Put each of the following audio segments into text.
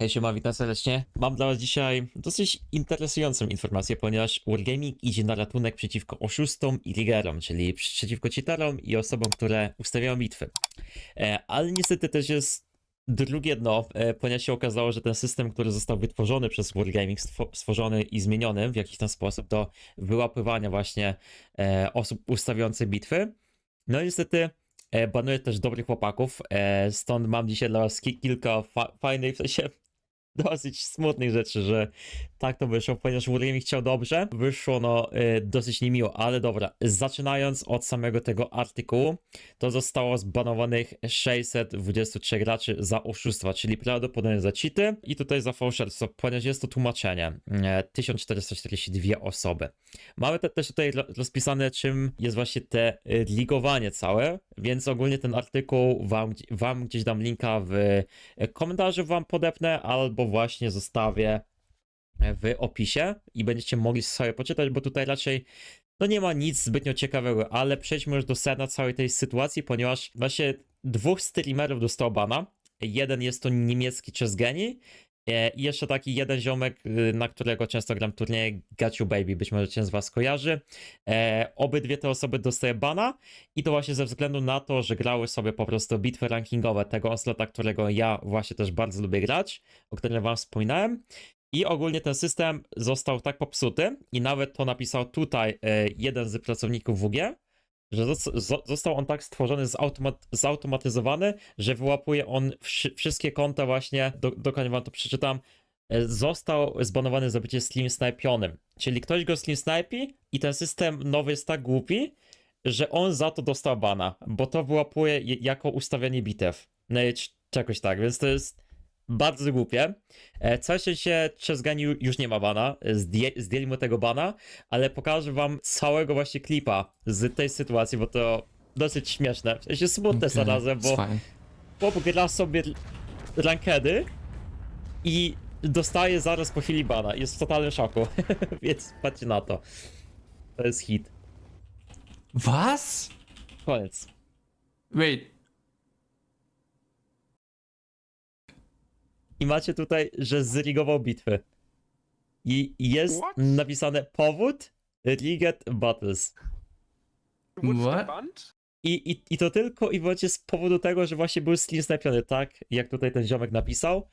Hej, siema, witam serdecznie. Mam dla was dzisiaj dosyć interesującą informację, ponieważ Wargaming idzie na ratunek przeciwko oszustom i rigerom, czyli przeciwko cheaterom i osobom, które ustawiają bitwy. E, ale niestety też jest drugie dno, e, ponieważ się okazało, że ten system, który został wytworzony przez Wargaming, stwo- stworzony i zmieniony w jakiś tam sposób do wyłapywania właśnie e, osób ustawiających bitwy, no niestety banuje też dobrych chłopaków, stąd mam dzisiaj dla was ki- kilka fa- fajnych, w sensie dosyć smutnych rzeczy, że tak to wyszło, ponieważ Wargaming chciał dobrze, wyszło no y, dosyć niemiło, ale dobra, zaczynając od samego tego artykułu, to zostało zbanowanych 623 graczy za oszustwa, czyli prawdopodobnie za cheaty i tutaj za fałszerstwo, ponieważ jest to tłumaczenie, e, 1442 osoby. Mamy te, też tutaj ro- rozpisane, czym jest właśnie te y, ligowanie całe, więc ogólnie ten artykuł wam, wam gdzieś dam linka w e, komentarzu wam podepnę, albo właśnie zostawię w opisie i będziecie mogli sobie poczytać, bo tutaj raczej no nie ma nic zbytnio ciekawego, ale przejdźmy już do sedna całej tej sytuacji, ponieważ właśnie dwóch streamerów dostało bana. Jeden jest to niemiecki Czesgeni e, i jeszcze taki jeden ziomek, y, na którego często gram turnieje, Gaciu Baby, być może cię z was kojarzy. E, obydwie te osoby dostają bana i to właśnie ze względu na to, że grały sobie po prostu bitwy rankingowe tego Onslaughta, którego ja właśnie też bardzo lubię grać, o którym wam wspominałem. I ogólnie ten system został tak popsuty i nawet to napisał tutaj e, jeden z pracowników WG, że zos- zo- został on tak stworzony, zautomat- zautomatyzowany, że wyłapuje on wszy- wszystkie konta właśnie, do- dokładnie wam to przeczytam, e, został zbanowany za bycie slim snipionym. Czyli ktoś go slim snipi i ten system nowy jest tak głupi, że on za to dostał bana, bo to wyłapuje je- jako ustawianie bitew. No i c- czegoś tak, więc to jest bardzo głupie. Szczęście Czesgani ju- już nie ma bana, zdję, zdjęli mu tego bana, ale pokażę wam całego właśnie klipa z tej sytuacji, bo to dosyć śmieszne. W sensie smutne Okej, zarazem, bo chłop gra sobie rankedy i dostaje zaraz po chwili bana. Jest w totalnym szoku, więc patrzcie na to. To jest hit. Was? Koniec. Wait. I macie tutaj, że zrigował bitwy. I jest What? napisane powód Rigged Battles. What? I, i, I to tylko i wyłącznie z powodu tego, że właśnie był skin snajpiony, tak jak tutaj ten ziomek napisał.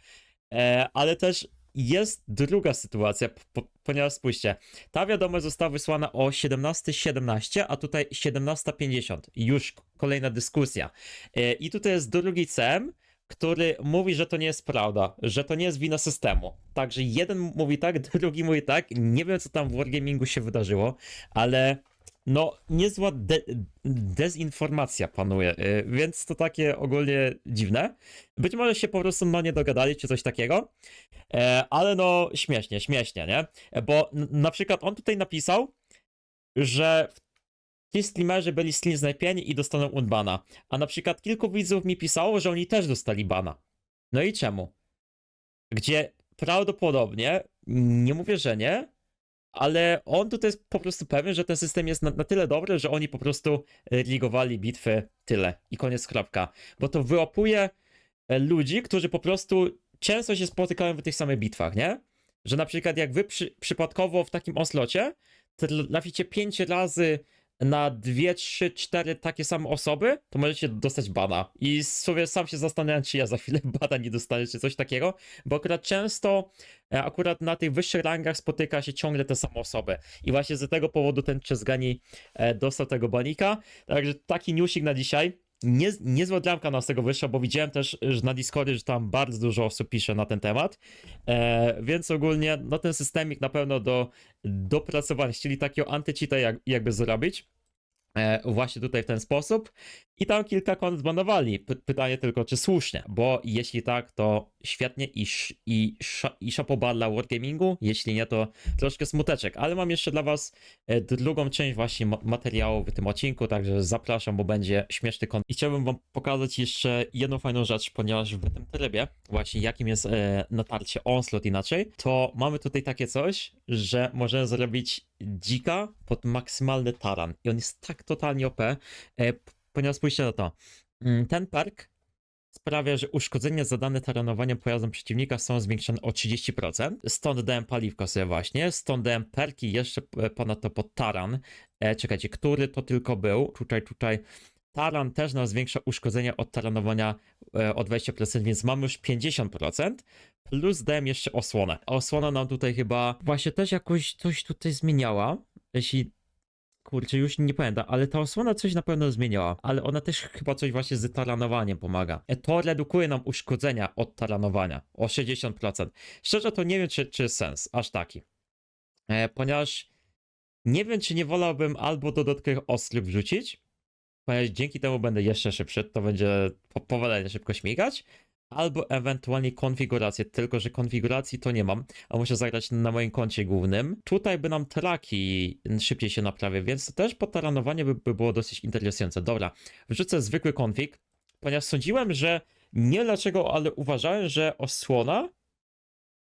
E, ale też jest druga sytuacja, po, ponieważ spójrzcie, ta wiadomość została wysłana o 17.17, a tutaj 17.50. Już kolejna dyskusja. E, I tutaj jest drugi CM, który mówi, że to nie jest prawda, że to nie jest wina systemu. Także jeden mówi tak, drugi mówi tak. Nie wiem, co tam w Wargamingu się wydarzyło, ale no, niezła de dezinformacja panuje, y, więc to takie ogólnie dziwne. Być może się po prostu no nie dogadali, czy coś takiego, e, ale no śmiesznie, śmiesznie, nie? Bo na przykład on tutaj napisał, że ci streamerzy byli skin snajpieni i dostaną unbana, a na przykład kilku widzów mi pisało, że oni też dostali bana. No i czemu? Gdzie prawdopodobnie, nie mówię, że nie, ale on tutaj jest po prostu pewien, że ten system jest na, na tyle dobry, że oni po prostu ligowali bitwy tyle i koniec kropka. Bo to wyłapuje e, ludzi, którzy po prostu często się spotykają w tych samych bitwach, nie? Że na przykład jak wy przy, przypadkowo w takim oslocie traficie pięć razy na dwie, trzy, cztery takie same osoby, to możecie dostać bana. I sobie sam się zastanawiam, czy ja za chwilę bana nie dostanę, czy coś takiego, bo akurat często E, akurat na tych wyższych rangach spotyka się ciągle te same osoby. I właśnie z tego powodu ten Czesgani e, dostał tego banika. Także taki newsik na dzisiaj. Nie, niezła dramka nas tego wyszła, bo widziałem też że na Discordzie, że tam bardzo dużo osób pisze na ten temat. E, więc ogólnie no ten systemik na pewno do dopracowania, chcieli takiego antycheata jak, jakby zrobić. E, właśnie tutaj w ten sposób. I tam kilka kont zbanowali. Py pytanie tylko, czy słusznie, bo jeśli tak, to świetnie i, i, i dla Wargamingu, jeśli nie, to troszkę smuteczek. Ale mam jeszcze dla was e, drugą część właśnie ma materiału w tym odcinku, także zapraszam, bo będzie śmieszny kont. I chciałbym wam pokazać jeszcze jedną fajną rzecz, ponieważ w tym trybie, właśnie jakim jest e, natarcie onslaught inaczej, to mamy tutaj takie coś, że możemy zrobić dzika pod maksymalny taran. I on jest tak totalnie OP, e, ponieważ spójrzcie na to. Mm, Ten perk sprawia, że uszkodzenia zadane taranowaniem pojazdem przeciwnika są zwiększone o 30%. Stąd dałem paliwko sobie właśnie, stąd dałem perki jeszcze e, ponadto pod taran. E, czekajcie, który to tylko był? Tutaj, tutaj. Taran też nam zwiększa uszkodzenia od taranowania e, o 20%, więc mamy już 50%. Plus dałem jeszcze osłonę. Osłona nam tutaj chyba właśnie też jakoś coś tutaj zmieniała. Jeśli Kurczę, już nie pamiętam, ale ta osłona coś na pewno zmieniała, ale ona też chyba coś właśnie z taranowaniem pomaga. To redukuje nam uszkodzenia od taranowania o 60%. Szczerze to nie wiem, czy, czy sens, aż taki. E, ponieważ nie wiem, czy nie wolałbym albo dodatkowych ostrych wrzucić, ponieważ dzięki temu będę jeszcze szybszy, to będzie po szybko śmigać, albo ewentualnie konfigurację, tylko że konfiguracji to nie mam, a muszę zagrać na moim koncie głównym. Tutaj by nam traki szybciej się naprawia, więc też potaranowanie by, by było dosyć interesujące. Dobra, wrzucę zwykły konfig, ponieważ sądziłem, że nie dlaczego, ale uważałem, że osłona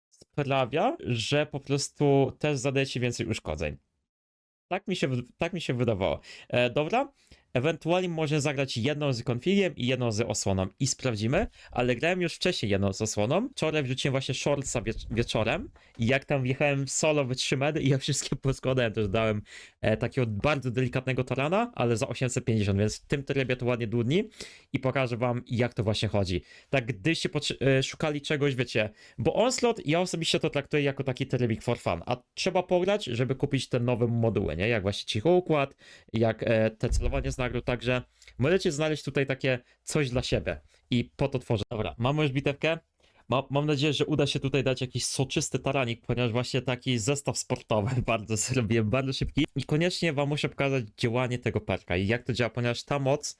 sprawia, że po prostu też zadaje ci więcej uszkodzeń. Tak mi się, tak mi się wydawało. E, dobra, ewentualnie może zagrać jedną z konfigiem i jedną z osłoną i sprawdzimy, ale grałem już wcześniej jedną z osłoną. Wczoraj wrzuciłem właśnie shortsa wiecz- wieczorem i jak tam wjechałem w solo wytrzymany i ja wszystkie poskładałem, też dałem e, takiego bardzo delikatnego tarana, ale za 850, więc w tym trybie to ładnie dudni i pokażę wam jak to właśnie chodzi. Tak gdyście e, szukali czegoś, wiecie, bo Onslaught ja osobiście to traktuję jako taki trybik for fun, a trzeba pograć, żeby kupić te nowe moduły, nie? Jak właśnie cichy układ, jak e, te celowanie z nagród, także możecie znaleźć tutaj takie coś dla siebie i po to tworzę. Dobra, mamy już bitewkę. Ma, mam nadzieję, że uda się tutaj dać jakiś soczysty taranik, ponieważ właśnie taki zestaw sportowy bardzo zrobiłem, bardzo szybki. I koniecznie wam muszę pokazać działanie tego perka i jak to działa, ponieważ ta moc,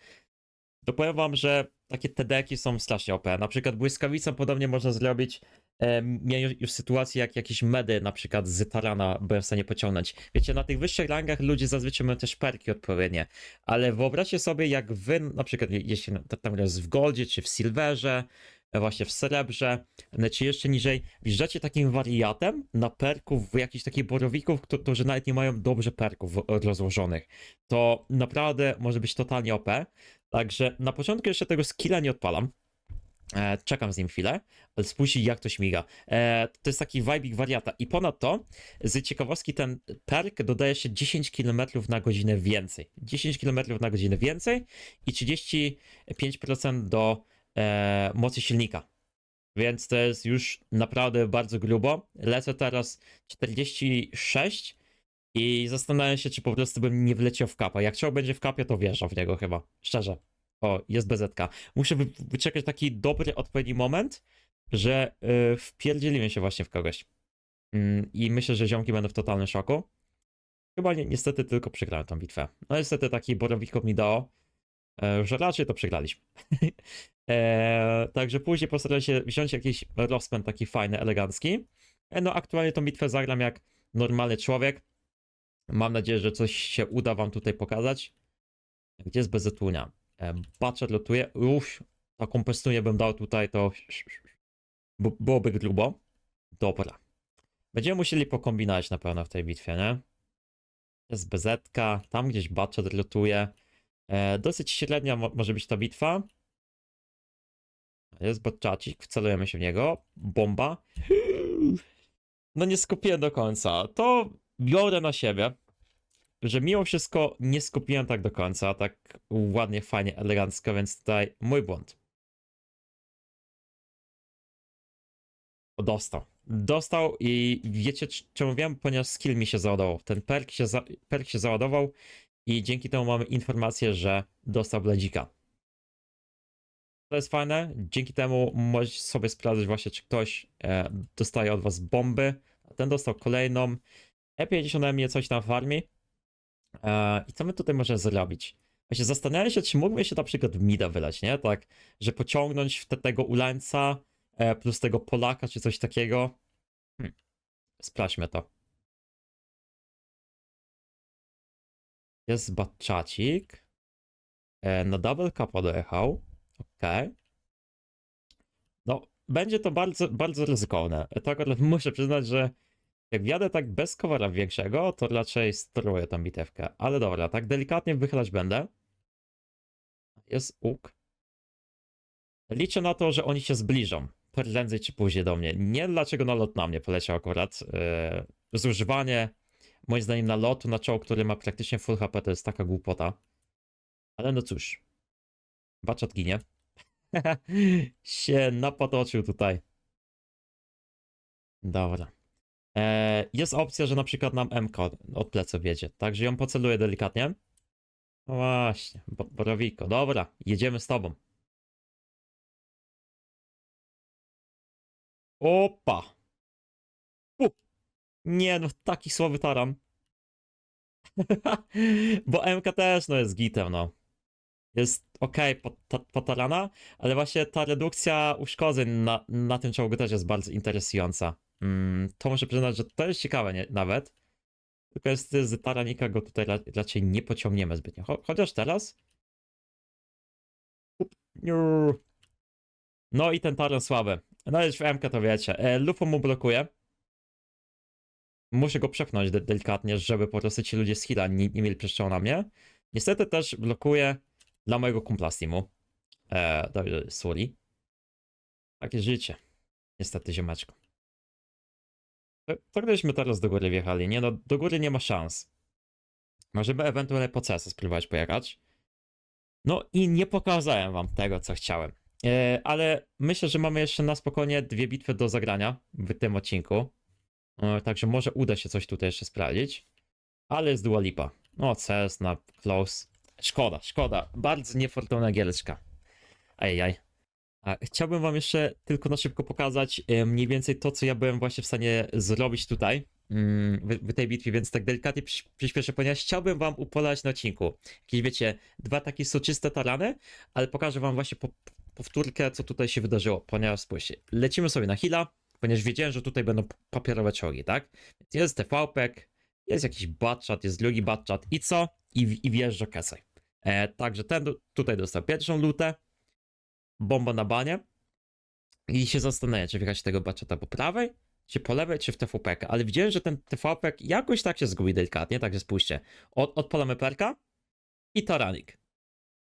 to powiem wam, że takie TD-ki są strasznie OP. Na przykład błyskawicą podobnie można zrobić, miałem już sytuację jak jakieś medy na przykład z Tarana byłem w stanie pociągnąć. Wiecie, na tych wyższych rangach ludzie zazwyczaj mają też perki odpowiednie, ale wyobraźcie sobie jak wy, na przykład jeśli tam jest w Goldzie, czy w Silverze, e, właśnie w Srebrze, czy jeszcze niżej, wjeżdżacie takim wariatem na perków jakichś takich borowików, którzy nawet nie mają dobrze perków rozłożonych. To naprawdę może być totalnie OP. Także na początku jeszcze tego skilla nie odpalam. E, czekam z nim chwilę, spójrzcie jak to śmiga. E, to jest taki vibik wariata. I ponadto, z ciekawostki, ten perk dodaje się 10 km na godzinę więcej. 10 km na godzinę więcej i 35% do e, mocy silnika. Więc to jest już naprawdę bardzo grubo. Lecę teraz 46 i zastanawiam się, czy po prostu bym nie wleciał w kapa. Jak czoł będzie w kapie, to wjeżdżam w niego chyba. Szczerze. O, jest BZK. Muszę wy- wyczekać taki dobry, odpowiedni moment, że yy, wpierdzielimy się właśnie w kogoś. Mm, I myślę, że ziomki będą w totalnym szoku. Chyba ni- niestety tylko przegrałem tą bitwę. No niestety taki borowików mi dało, e, że raczej to przegraliśmy. e, także później postaram się wziąć jakiś rozpęd taki fajny, elegancki. E, no aktualnie tą bitwę zagram jak normalny człowiek. Mam nadzieję, że coś się uda wam tutaj pokazać. Gdzie jest bezetunia? Butcher lotuje. Uff, taką pestunię bym dał tutaj, to by- byłoby grubo. Dobra. Będziemy musieli pokombinować na pewno w tej bitwie, nie? Jest bezetka, tam gdzieś Butcher lotuje. E, dosyć średnia mo- może być ta bitwa. Jest botczacik, wcelujemy się w niego. Bomba. No nie skupiłem do końca. To biorę na siebie, że mimo wszystko nie skupiłem tak do końca, tak ładnie, fajnie, elegancko, więc tutaj mój błąd. Dostał. Dostał i wiecie czemu wiem? Ponieważ skill mi się załadował. Ten perk się, za, perk się załadował i dzięki temu mamy informację, że dostał bladzika. To jest fajne. Dzięki temu możecie sobie sprawdzić właśnie, czy ktoś e, dostaje od was bomby. Ten dostał kolejną. E50 mnie coś tam farmi. E, I co my tutaj możemy zrobić? Właśnie zastanawiam się, czy mógłbym się na przykład mida wylać, nie? Tak, że pociągnąć te, tego ulańca e, plus tego Polaka, czy coś takiego. Hm. Sprawdźmy to. Jest batczacik. E, no double cup dojechał. Okej. No, będzie to bardzo, bardzo ryzykowne. Tak, ale muszę przyznać, że jak wjadę tak bez covera większego, to raczej steruję tą bitewkę. Ale dobra, tak delikatnie wychylać będę. Jest łuk. Liczę na to, że oni się zbliżą prędzej czy później do mnie. Nie dlaczego nalot na mnie poleciał akurat. Yy, zużywanie, moim zdaniem, nalotu na czoło, który ma praktycznie full HP, to jest taka głupota. Ale no cóż. Baczat ginie. się napotoczył tutaj. Dobra. E, jest opcja, że na przykład nam MK od, pleców wiedzie. Także ją poceluję delikatnie. No właśnie, bo, Borowiko. Dobra, jedziemy z tobą. Opa! U. Nie no, taki słaby taran. Bo MK też no jest gitem, no. Jest ok potarana, ale właśnie ta redukcja uszkodzeń na, na tym czołgu też jest bardzo interesująca. Mm, to muszę przyznać, że to jest ciekawe nie, nawet. Tylko jest z taranika go tutaj ra raczej nie pociągniemy zbytnio. Cho chociaż teraz. No i ten taran słaby. No już w MK to wiecie. E, Lufo mu blokuje. Muszę go przepchnąć de delikatnie, żeby po prostu ci ludzie z heala nie, nie mieli przestrzału na mnie. Niestety też blokuje dla mojego kumpla z teamu. E, Suli. Takie życie. Niestety, ziomeczko. To, gdybyśmy teraz do góry wjechali, nie no, do góry nie ma szans. Możemy ewentualnie po CS spróbować pojechać. No i nie pokazałem wam tego, co chciałem. E, ale myślę, że mamy jeszcze na spokojnie dwie bitwy do zagrania w tym odcinku. E, także może uda się coś tutaj jeszcze sprawdzić. Ale jest Dua Lipa. No, CS na close. Szkoda, szkoda. Bardzo niefortunna giereczka. Ajaj. Chciałbym wam jeszcze tylko na szybko pokazać e, mniej więcej to, co ja byłem właśnie w stanie zrobić tutaj mm, w, tej bitwie, więc tak delikatnie przyspieszę, ponieważ chciałbym wam upolać na odcinku. Jakieś wiecie, dwa takie soczyste tarany, ale pokażę wam właśnie po, powtórkę, co tutaj się wydarzyło, ponieważ spójrzcie, lecimy sobie na hila, ponieważ wiedziałem, że tutaj będą papierowe czołgi, tak? Więc jest tvp jest jakiś batchat, jest drugi batchat i co? I, i wjeżdża Kesej. E, także ten tutaj dostał pierwszą lutę, bomba na banie i się zastanawiam, czy wjechać tego batchata po prawej, czy po lewej, czy w TVP, ale widziałem, że ten TVP jakoś tak się zgubi delikatnie, także spójrzcie, Od, odpalamy perka i taranik.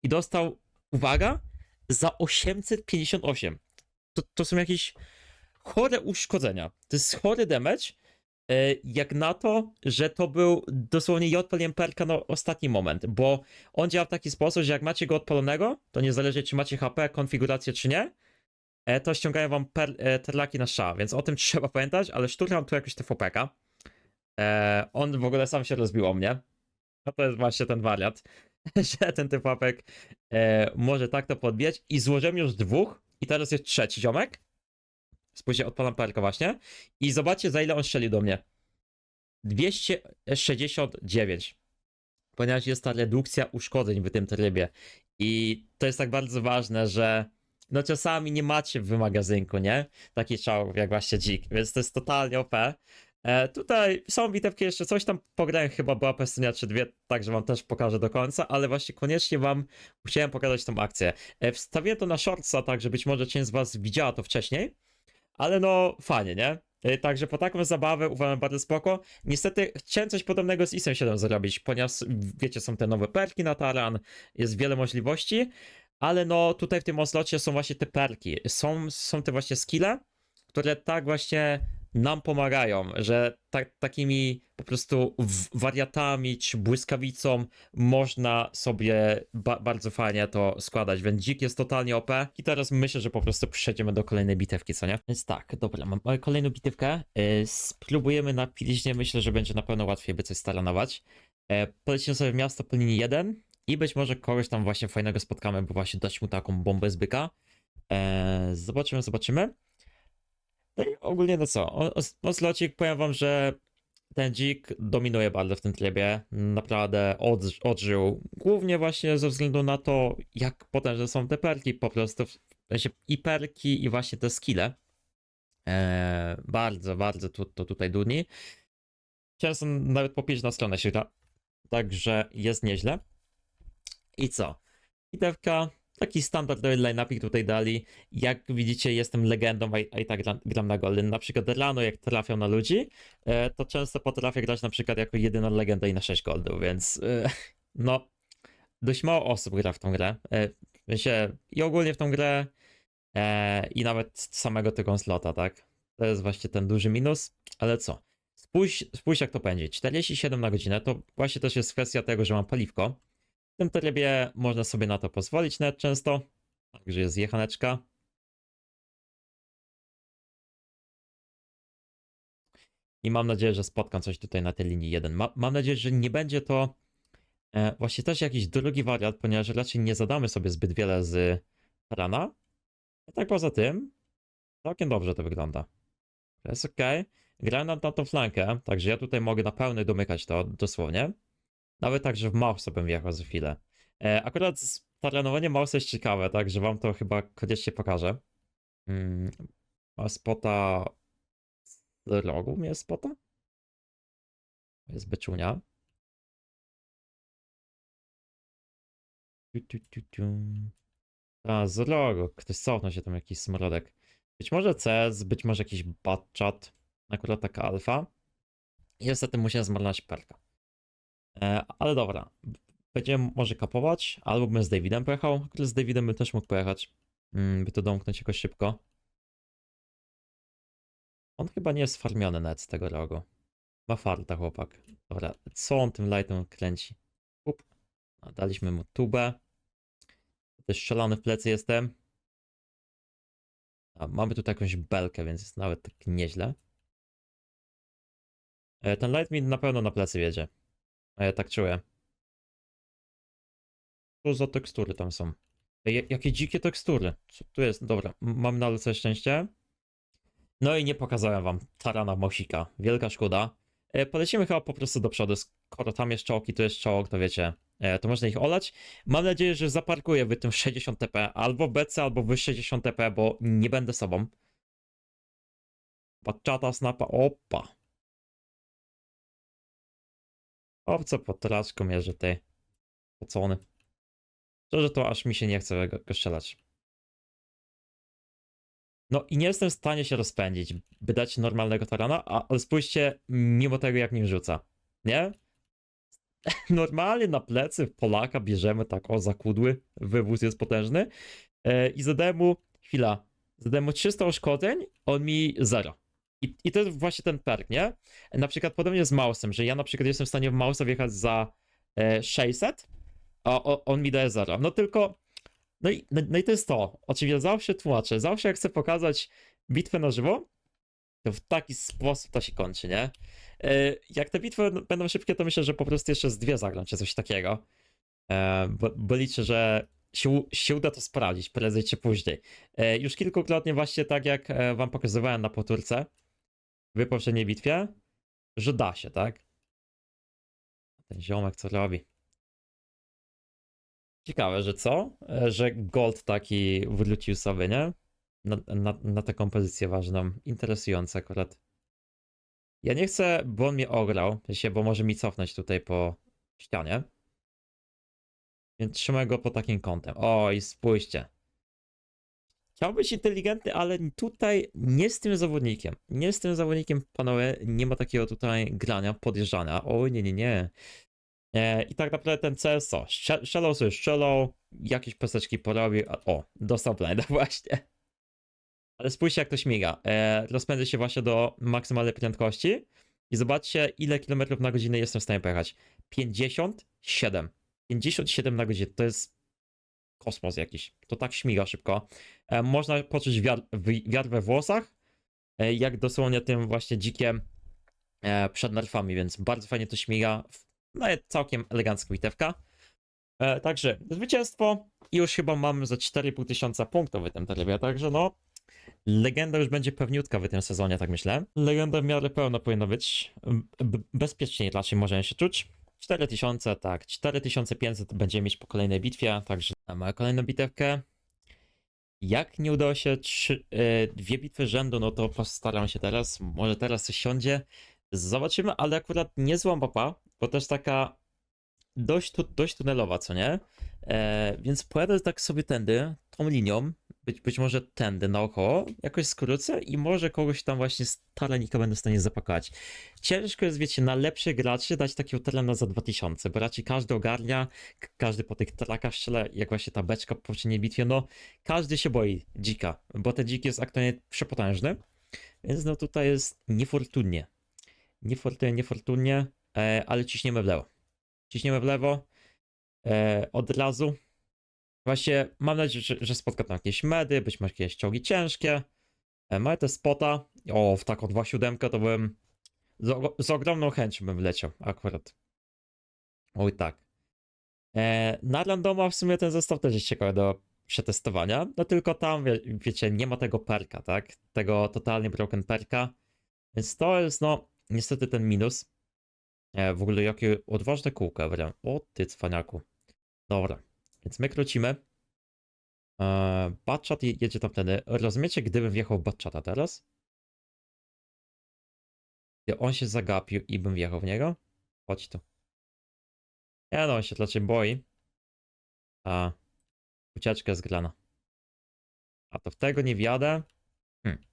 I dostał, uwaga, za 858. To, to są jakieś chore uszkodzenia. To jest chory damage, jak na to, że to był dosłownie ja odpaliłem perka na ostatni moment, bo on działa w taki sposób, że jak macie go odpalonego, to niezależnie czy macie HP, konfigurację czy nie, e, to ściągają wam per, e, terlaki na strzał, więc o tym trzeba pamiętać, ale szturcham tu jakoś TVP-ka. E, on w ogóle sam się rozbił o mnie. No to jest właśnie ten wariat, że ten typapek e, może tak to podbijać i złożyłem już dwóch i teraz jest trzeci ziomek. Spójrzcie, odpalam perka właśnie i zobaczcie za ile on strzelił do mnie. 269. Ponieważ jest ta redukcja uszkodzeń w tym trybie i to jest tak bardzo ważne, że no czasami nie macie w magazynku, nie? Takich czołgów jak właśnie dzik, więc to jest totalnie OP. E, tutaj są bitewki jeszcze, coś tam pograłem, chyba była Pestynia czy dwie, także wam też pokażę do końca, ale właśnie koniecznie wam chciałem pokazać tą akcję. E, wstawiłem to na shortsa, tak, że być może część z was widziała to wcześniej, ale no fajnie, nie? E, Także po taką zabawę uważam bardzo spoko. Niestety chciałem coś podobnego z ISem 7 zrobić, ponieważ wiecie, są te nowe perki na taran, jest wiele możliwości, ale no tutaj w tym oslocie są właśnie te perki, są, są te właśnie skille, które tak właśnie nam pomagają, że tak, takimi po prostu wariatami czy błyskawicą można sobie ba- bardzo fajnie to składać, więc dzik jest totalnie OP i teraz myślę, że po prostu przejdziemy do kolejnej bitewki, co nie? Więc tak, dobra, mamy kolejną bitewkę, yy, spróbujemy na pilźnie, myślę, że będzie na pewno łatwiej by coś staranować. E, polecimy sobie w miasto po linii 1 i być może kogoś tam właśnie fajnego spotkamy, bo właśnie dać mu taką bombę z byka. E, zobaczymy, zobaczymy. Ogólnie no co, o, o, Slocik powiem wam, że ten dzik dominuje bardzo w tym trybie, naprawdę od, odżył, głównie właśnie ze względu na to, jak potężne są te perki po prostu, w sensie i perki i właśnie te skille. Eee, bardzo, bardzo to, to tutaj dudni. Często nawet po 5 na stronę się gra, także jest nieźle. I co? Bitewka, taki standardowy line-upik tutaj dali. Jak widzicie, jestem legendą, a i, tak gram, gram na golden. Na przykład rano, jak trafią na ludzi, e, to często potrafię grać na przykład jako jedyna legenda i na 6 goldów, więc e, no, dość mało osób gra w tą grę. E, w sensie, I ogólnie w tą grę i nawet samego tego slota, tak? To jest właśnie ten duży minus, ale co? Spójrz, spójrz jak to będzie. 47 na godzinę to właśnie też jest kwestia tego, że mam paliwko. Tym trybie można sobie na to pozwolić nawet często. Także jest jechaneczka. I mam nadzieję, że spotkam coś tutaj na tej linii 1. Ma, mam nadzieję, że nie będzie to e, właśnie też jakiś drugi wariant, ponieważ raczej nie zadamy sobie zbyt wiele z rana. A tak poza tym, całkiem dobrze to wygląda. To jest ok. Grałem na, na tą flankę, także ja tutaj mogę na pełny domykać to dosłownie. Nawet tak, że w mouse bym wjechał za chwilę. E, akurat taranowanie mouse jest ciekawe, także wam to chyba koniecznie pokażę. Mm, ma spota z rogu mnie spota? Jest beczunia. Tu, tu, tu, tu. A, z rogu. Ktoś cofnął się tam jakiś smrodek. Być może CS, być może jakiś batchat. Akurat taka alfa. I niestety musiałem zmarnować perka. E, ale dobra. Będziemy może kapować, albo bym z Davidem pojechał. Akurat z Davidem bym też mógł pojechać. Mm, by to domknąć jakoś szybko. On chyba nie jest farmiony nawet z tego rogu. Ma farta chłopak. Dobra, co on tym lightem kręci? Up. Daliśmy mu tubę. Też strzelony w plecy jestem. A, mamy tutaj jakąś belkę, więc jest nawet tak nieźle. E, Ten light mi na pewno na plecy wiedzie. A ja tak czuję. Co za tekstury tam są? Jakie dzikie tekstury. Co tu jest? Dobra, mam na lecę szczęście. No i nie pokazałem wam tarana Mosika. Wielka szkoda. E, Polecimy chyba po prostu do przodu. Skoro tam jest czołg i tu jest czołg, to wiecie, e, to można ich olać. Mam nadzieję, że zaparkuję w tym 60 TP, albo BC, albo w 60 TP, bo nie będę sobą. Paczata, snapa, opa. Obco po traszku mierzy ty. Pocony. Szczerze to aż mi się nie chce go, strzelać. No i nie jestem w stanie się rozpędzić, by dać normalnego tarana, a ale spójrzcie, mimo tego jak nim rzuca. Nie? Normalnie na plecy Polaka bierzemy tak o zakudły, wywóz jest potężny e, i zadałem mu, chwila, zadałem mu 300 uszkodzeń, on mi 0. I, I to jest właśnie ten perk, nie? Na przykład podobnie z mouse'em, że ja na przykład jestem w stanie w mouse'a wjechać za e, 600, a o, on mi daje 0. No tylko, no i, no, no i to jest to, o czym ja zawsze tłumaczę. Zawsze jak chcę pokazać bitwę na żywo, to w taki sposób to się kończy, nie? E, Jak te bitwy będą szybkie, to myślę, że po prostu jeszcze z dwie zagram, czy coś takiego. E, Bo, bo liczę, że się, się uda to sprawdzić prędzej czy później. E, Już kilkukrotnie właśnie tak jak e, wam pokazywałem na poturce w poprzedniej bitwie, że da się, tak? Ten ziomek co robi? Ciekawe, że co? E, Że Gold taki wrócił sobie, nie? Na, na, na taką pozycję ważną. Interesujące akurat. Ja nie chcę, bo on mnie ograł, bo może mi cofnąć tutaj po ścianie. Więc trzymaj go pod takim kątem. O, i spójrzcie. Chciał być inteligentny, ale tutaj nie z tym zawodnikiem. Nie z tym zawodnikiem, panowie, nie ma takiego tutaj grania, podjeżdżania. O, nie, nie, nie. E, I tak naprawdę ten CS co? Strze- Strzelał sobie, strzelał, jakieś peseczki porobił. a- O, dostał blinda właśnie. Ale spójrzcie jak to śmiga. E, rozpędzę się właśnie do maksymalnej prędkości i zobaczcie ile kilometrów na godzinę jestem w stanie pojechać. 57. 57 na godzinę. To jest kosmos jakiś. To tak śmiga szybko. E, można poczuć wiatr, wi- wiatr we włosach, e, jak dosłownie tym właśnie dzikiem e, przed nerfami, więc bardzo fajnie to śmiga. No jest całkiem elegancka bitewka. Także zwycięstwo i już chyba mamy za 4,5 tysiąca punktów w tym trybie, także no legenda już będzie pewniutka w tym sezonie, tak myślę. Legenda w miarę pełna powinna być. B- bezpiecznie raczej możemy się czuć. 4000, tak, 4500 będziemy mieć po kolejnej bitwie, także mamy kolejną bitewkę. Jak nie udało się trzy, e, dwie bitwy rzędu, no to postaram się teraz, może teraz coś siądzie. Zobaczymy, ale akurat niezła mapa, bo też taka dość, tu, dość tunelowa, co nie? E, więc pojadę tak sobie tędy, tą linią, być, być może tędy naokoło, jakoś skrócę i może kogoś tam właśnie z taranika będę w stanie zapakować. Ciężko jest, wiecie, na lepszych graczy dać takiego terena za 2000, bo raczej każdy ogarnia, każdy po tych tarakach strzela, jak właśnie ta beczka po poprzedniej bitwie, no każdy się boi dzika, bo ten dzik jest aktualnie przepotężny, więc no tutaj jest niefortunnie. Niefortunnie, niefortunnie, e, ale ciśniemy w lewo. Ciśniemy w lewo e, od razu. Właśnie mam nadzieję, że, że spotka tam jakieś medy, być może jakieś czołgi ciężkie. E, mamy te spota. O, w taką 2.7 to bym z, z ogromną chęcią bym wleciał akurat. Oj tak. E, na randoma w sumie ten zestaw też jest ciekawy do przetestowania. No tylko tam, wie, wiecie, nie ma tego perka, tak? Tego totalnie broken perka. Więc to jest, no, niestety ten minus. E, w ogóle jakie odważne kółka wręcz. O ty cwaniaku. Dobra, więc my krócimy. E, Batchat je- jedzie tamtędy. Rozumiecie, gdybym wjechał w Batchata teraz? Gdy on się zagapił i bym wjechał w niego? Chodź tu. Nie no, on się raczej boi. A ucieczka jest grana. A to w tego nie wjadę. Hmm.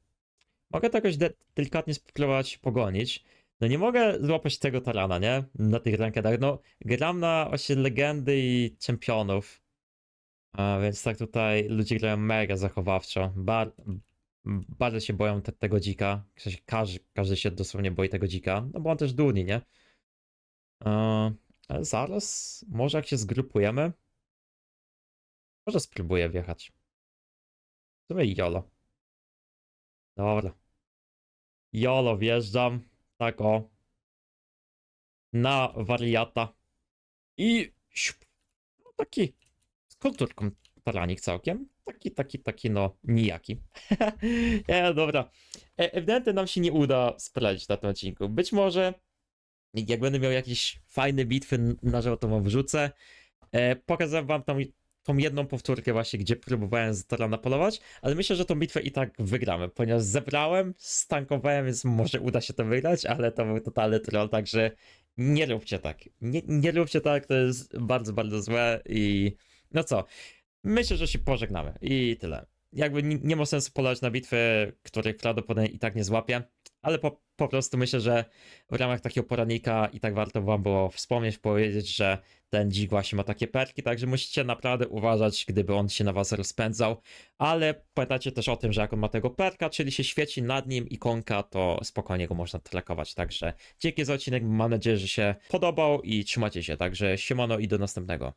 Mogę to jakoś de- delikatnie spróbować pogonić. No nie mogę złapać tego tarana, nie? Na tych rankedach. No, gram na właśnie legendy i czempionów. A więc tak tutaj ludzie grają mega zachowawczo. Bar bardzo się boją te tego dzika. Każdy, każdy się dosłownie boi tego dzika. No bo on też duni, nie? E, ale zaraz, może jak się zgrupujemy, może spróbuję wjechać. W sumie jolo. Dobra. Jolo wjeżdżam. Tak. Na wariata. I. No taki z kulturką taranik całkiem. Taki, taki, taki no nijaki. Nie, dobra. E, ewidentnie nam się nie uda sprawdzić na tym odcinku. Być może jak będę miał jakieś fajne bitwy na żywo, to wam wrzucę. E, wam tam tą jedną powtórkę właśnie, gdzie próbowałem z Tarana polować, ale myślę, że tą bitwę i tak wygramy, ponieważ zebrałem, stankowałem, więc może uda się to wygrać, ale to był totalny troll, także nie róbcie tak. Nie, nie róbcie tak, to jest bardzo, bardzo złe i no co, myślę, że się pożegnamy i tyle. Jakby nie, nie ma sensu polować na bitwy, których prawdopodobnie i tak nie złapię, ale po, po prostu myślę, że w ramach takiego poradnika i tak warto wam było wspomnieć, powiedzieć, że ten dzik właśnie ma takie perki, także musicie naprawdę uważać, gdyby on się na was rozpędzał, ale pamiętajcie też o tym, że jak on ma tego perka, czyli się świeci nad nim ikonka, to spokojnie go można trakować, także dzięki za odcinek, mam nadzieję, że się podobał i trzymacie się, także siemano i do następnego.